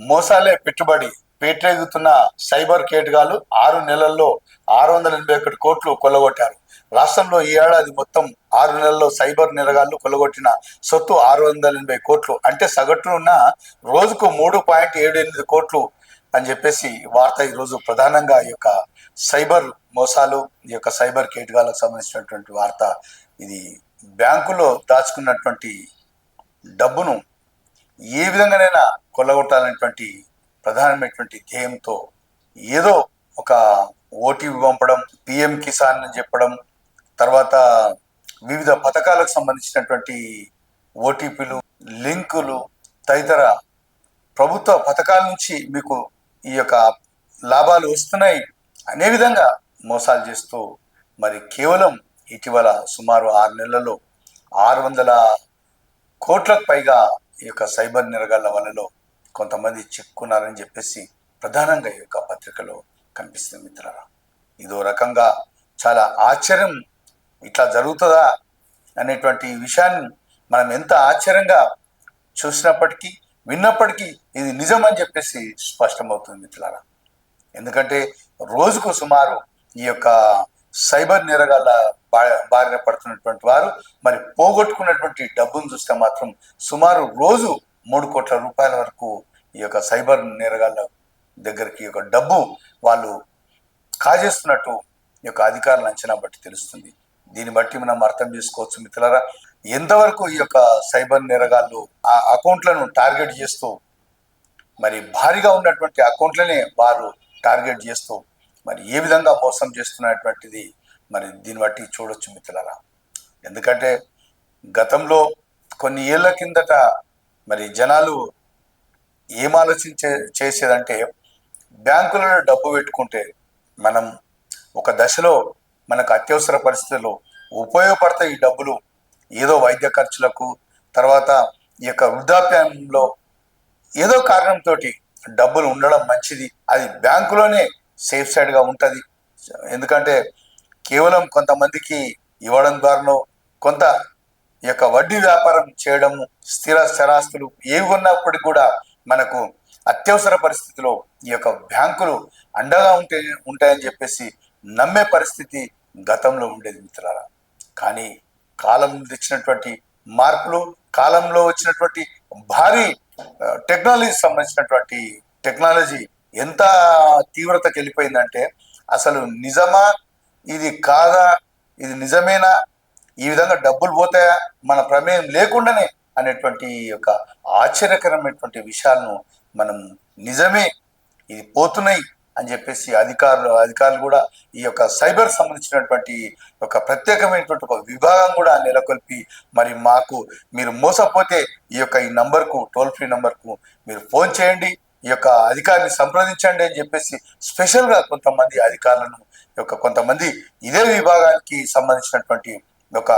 మోసాలే పెట్టుబడి పేటరేగుతున్న సైబర్ కేటగాలు ఆరు నెలల్లో ఆరు వందల ఎనభై ఒకటి కోట్లు కొల్లగొట్టారు. రాష్ట్రంలో ఈ ఏడాది మొత్తం ఆరు నెలల్లో సైబర్ నేరగాళ్ళు కొల్లగొట్టిన సొత్తు ఆరు వందల ఎనభై కోట్లు. అంటే సగటున రోజుకు మూడు పాయింట్ ఏడు ఎనిమిది కోట్లు అని చెప్పేసి వార్త ఈరోజు ప్రధానంగా ఈ యొక్క సైబర్ మోసాలు ఈ యొక్క సైబర్ కేటగాలకు సంబంధించినటువంటి వార్త. ఇది బ్యాంకులో దాచుకున్నటువంటి డబ్బును ఏ విధంగానైనా కొల్లగొట్టాలనేటువంటి ప్రధానమైనటువంటి ధ్యేయంతో ఏదో ఒక ఓటీపీ పంపడం పిఎం కిసాన్ అని చెప్పడం తర్వాత వివిధ పథకాలకు సంబంధించినటువంటి ఓటీపీలు లింకులు తదితర ప్రభుత్వ పథకాల నుంచి మీకు ఈ యొక్క లాభాలు వస్తున్నాయి అనే విధంగా మోసాలు చేస్తూ మరి కేవలం ఇటీవల సుమారు ఆరు నెలల్లో ఆరు వందల కోట్లకు పైగా ఈ యొక్క సైబర్ నిరగాళ్ళ వలలో కొంతమంది చిక్కున్నారని చెప్పేసి ప్రధానంగా ఈ యొక్క పత్రికలో కనిపిస్తుంది మిత్రులారా. ఇదో రకంగా చాలా ఆశ్చర్యం ఇట్లా జరుగుతుందా అనేటువంటి విషయాన్ని మనం ఎంత ఆశ్చర్యంగా చూసినప్పటికీ విన్నప్పటికీ ఇది నిజం అని చెప్పేసి స్పష్టమవుతుంది మిత్రులారా. ఎందుకంటే రోజుకు సుమారు ఈ యొక్క సైబర్ నేరగాళ్ళ బా- బారిన పడుతున్నటువంటి వారు మరి పోగొట్టుకున్నటువంటి డబ్బును చూస్తే మాత్రం సుమారు రోజు మూడు కోట్ల రూపాయల వరకు ఈ యొక్క సైబర్ నేరగాళ్ళ దగ్గరికి ఈ యొక్క డబ్బు వాళ్ళు కాజేస్తున్నట్టు ఈ యొక్క అధికారుల అంచనా బట్టి తెలుస్తుంది. దీన్ని బట్టి మనం అర్థం చేసుకోవచ్చు మిత్రులారా ఎంతవరకు ఈ యొక్క సైబర్ నేరగాళ్ళు ఆ అకౌంట్లను టార్గెట్ చేస్తూ మరి భారీగా ఉన్నటువంటి అకౌంట్లనే వారు టార్గెట్ చేస్తూ మరి ఏ విధంగా మోసం చేస్తున్నటువంటిది మరి దీన్ని బట్టి చూడొచ్చు మిత్రులారా. ఎందుకంటే గతంలో కొన్ని ఏళ్ళ కిందట మరి జనాలు ఏం ఆలోచించే చేసేదంటే బ్యాంకులలో డబ్బు పెట్టుకుంటే మనం ఒక దశలో మనకు అత్యవసర పరిస్థితుల్లో ఉపయోగపడతాయి ఈ డబ్బులు. ఏదో వైద్య ఖర్చులకు తర్వాత ఈ యొక్క వృద్ధాప్యంలో ఏదో కారణంతో డబ్బులు ఉండడం మంచిది. అది బ్యాంకులోనే సేఫ్ సైడ్గా ఉంటుంది. ఎందుకంటే కేవలం కొంతమందికి ఇవ్వడం ద్వారానో కొంత ఈ యొక్క వడ్డీ వ్యాపారం చేయడం స్థిర స్థిరాస్తులు ఏవి ఉన్నప్పటికీ కూడా మనకు అత్యవసర పరిస్థితిలో ఈ యొక్క బ్యాంకులు అండగా ఉంటే ఉంటాయని చెప్పేసి నమ్మే పరిస్థితి గతంలో ఉండేది మిత్రులారా. కానీ కాలం తెచ్చినటువంటి మార్పులు కాలంలో వచ్చినటువంటి భారీ టెక్నాలజీకి టెక్నాలజీ సంబంధించినటువంటి టెక్నాలజీ ఎంత తీవ్రతకి వెళ్ళిపోయిందంటే అసలు నిజమా ఇది కాదా ఇది నిజమేనా ఈ విధంగా డబ్బులు పోతాయా మన ప్రమేయం లేకుండానే అనేటువంటి ఈ యొక్క ఆశ్చర్యకరమైనటువంటి విషయాలను మనం నిజమే ఇది పోతున్నాయి అని చెప్పేసి అధికారులు అధికారులు కూడా ఈ యొక్క సైబర్ సంబంధించినటువంటి ఒక ప్రత్యేకమైనటువంటి ఒక విభాగం కూడా నెలకొల్పి మరి మాకు మీరు మోసపోతే ఈ యొక్క ఈ నంబర్కు టోల్ ఫ్రీ నంబర్కు మీరు ఫోన్ చేయండి ఈ యొక్క అధికారిని సంప్రదించండి అని చెప్పేసి స్పెషల్గా కొంతమంది అధికారులను ఈ యొక్క కొంతమంది ఇదే విభాగానికి సంబంధించినటువంటి ఒక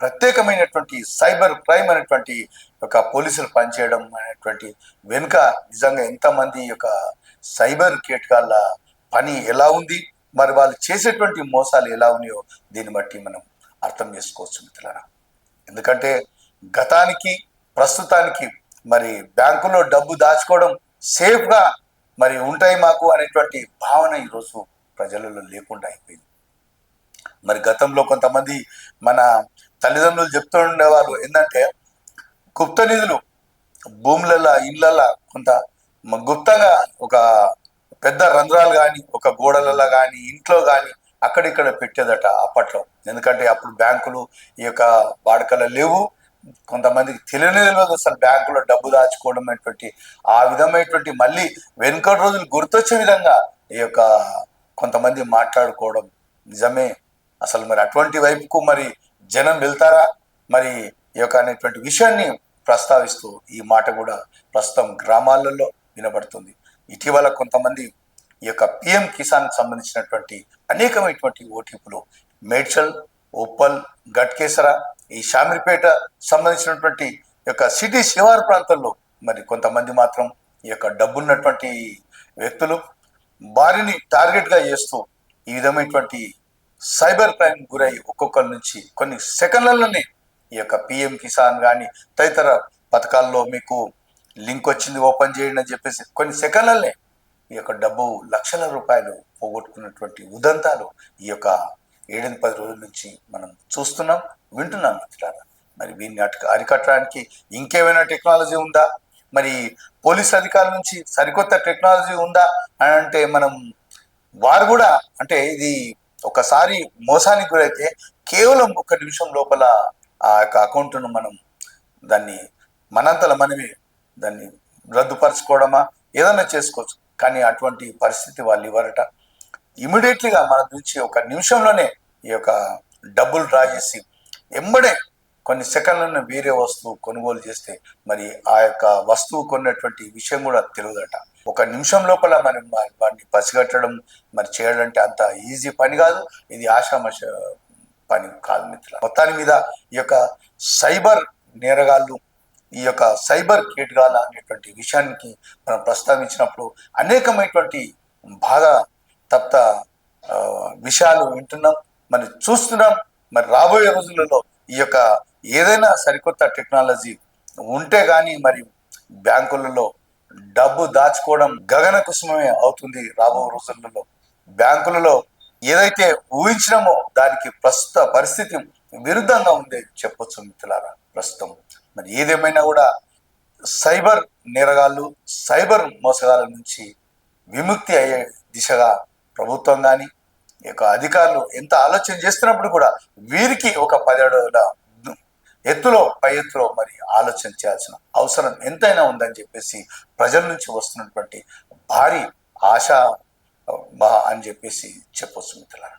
ప్రత్యేకమైనటువంటి సైబర్ క్రైమ్ అనేటువంటి ఒక పోలీసులు పనిచేయడం అనేటువంటి వెనుక నిజంగా ఎంతమంది యొక్క సైబర్ కేటగాళ్ళ పని ఎలా ఉంది? మరి వాళ్ళు చేసేటువంటి మోసాలు ఎలా ఉన్నాయో దీన్ని బట్టి మనం అర్థం చేసుకోవచ్చు మిత్రులారా. ఎందుకంటే గతానికి ప్రస్తుతానికి మరి బ్యాంకులో డబ్బు దాచుకోవడం సేఫ్గా మరి ఉంటాయి మాకు అనేటువంటి భావన ఈరోజు ప్రజలలో లేకుండా అయిపోయింది. మరి గతంలో కొంతమంది మన తల్లిదండ్రులు చెప్తూ ఉండేవారు ఏంటంటే గుప్త నిధులు భూములలో ఇళ్ళల్లో కొంత గుప్తంగా ఒక పెద్ద రంధ్రాలు కానీ ఒక గోడలలో కానీ ఇంట్లో కానీ అక్కడిక్కడ పెట్టేదట అప్పట్లో. ఎందుకంటే అప్పుడు బ్యాంకులు ఈ యొక్క వాడుకలో లేవు. కొంతమందికి తెలియని తెలియదు అసలు బ్యాంకులో డబ్బు దాచుకోవడం అనేటువంటి ఆ విధమైనటువంటి మళ్ళీ వెనుకటి రోజులు గుర్తొచ్చే విధంగా ఈ యొక్క కొంతమంది మాట్లాడుకోవడం నిజమే అసలు మరి అటువంటి వైపుకు మరి జనం వెళ్తారా? మరి ఈ యొక్క అనేటువంటి విషయాన్ని ప్రస్తావిస్తూ ఈ మాట కూడా ప్రస్తుతం గ్రామాలలో వినబడుతుంది. ఇటీవల కొంతమంది ఈ యొక్క పిఎం కిసాన్ సంబంధించినటువంటి అనేకమైనటువంటి ఓటీపీలు మేడ్చల్ ఉప్పల్ గట్కేసర ఈ షామిర్పేట సంబంధించినటువంటి యొక్క సిటీ శివారు ప్రాంతంలో మరి కొంతమంది మాత్రం ఈ యొక్క డబ్బున్నటువంటి వ్యక్తులు వారిని టార్గెట్గా చేస్తూ ఈ విధమైనటువంటి సైబర్ క్రైమ్ గురై ఒక్కొక్కరి నుంచి కొన్ని సెకండ్లలోనే ఈ యొక్క పిఎం కిసాన్ కానీ తదితర పథకాల్లో మీకు లింక్ వచ్చింది ఓపెన్ చేయండి అని చెప్పేసి కొన్ని సెకండ్లనే ఈ యొక్క డబ్బు లక్షల రూపాయలు పోగొట్టుకున్నటువంటి ఉదంతాలు ఈ యొక్క ఏడెనిమిది పది రోజుల నుంచి మనం చూస్తున్నాం వింటున్నాం మిత్రులారా. మరి వీరిని అటు అరికట్టడానికి ఇంకేమైనా టెక్నాలజీ ఉందా? మరి పోలీస్ అధికారుల నుంచి సరికొత్త టెక్నాలజీ ఉందా అని అంటే మనం వారు కూడా అంటే ఇది ఒకసారి మోసానికి గురైతే కేవలం ఒక నిమిషం లోపల ఆ యొక్క అకౌంట్ను మనం దాన్ని మనంతల మనమే దాన్ని రద్దుపరచుకోవడమా? ఏదైనా చేసుకోవచ్చు. కానీ అటువంటి పరిస్థితి వాళ్ళు ఇవ్వరట. ఇమీడియట్లీగా మన నుంచి ఒక నిమిషంలోనే ఈ యొక్క డబ్బులు డ్రా చేసి ఎంబడే కొన్ని సెకండ్లను వేరే వస్తువు కొనుగోలు చేస్తే మరి ఆ యొక్క వస్తువు కొన్నటువంటి విషయం కూడా తెలియదట. ఒక నిమిషం లోపల మనం వాడిని వాటిని పసిగట్టడం మరి చేయడం అంటే అంత ఈజీ పని కాదు. ఇది ఆషామష పని కాదు మిత్రుల మొత్తాని మీద ఈ యొక్క సైబర్ నేరగాళ్ళు ఈ యొక్క సైబర్ కేటగాళ్ళ అనేటువంటి విషయానికి మనం ప్రస్తావించినప్పుడు అనేకమైనటువంటి బాధ తప్త విషయాలు వింటున్నాం మరి చూస్తున్నాం. మరి రాబోయే రోజులలో ఈ యొక్క ఏదైనా సరికొత్త టెక్నాలజీ ఉంటే కానీ మరి బ్యాంకులలో డబ్బు దాచుకోవడం గగన కుసుమమే అవుతుంది రాబో రోజులలో. బ్యాంకులలో ఏదైతే ఊహించినామో దానికి ప్రస్తుత పరిస్థితి విరుద్ధంగా ఉంది చెప్పొచ్చు మిత్రులారా ప్రస్తుతం. మరి ఏదేమైనా కూడా సైబర్ నేరగాళ్ళు సైబర్ మోసగాళ్ళ నుంచి విముక్తి అయ్యే దిశగా ప్రభుత్వం కానీ ఈ యొక్క అధికారులు ఎంత ఆలోచన చేస్తున్నప్పుడు కూడా వీరికి ఒక పదిహేడు ఎత్తులో పై ఎత్తులో మరి ఆలోచన చేయాల్సిన అవసరం ఎంతైనా ఉందని చెప్పేసి ప్రజల నుంచి వస్తున్నటువంటి భారీ ఆశ అని చెప్పేసి చెప్పొచ్చు మిత్రులారా.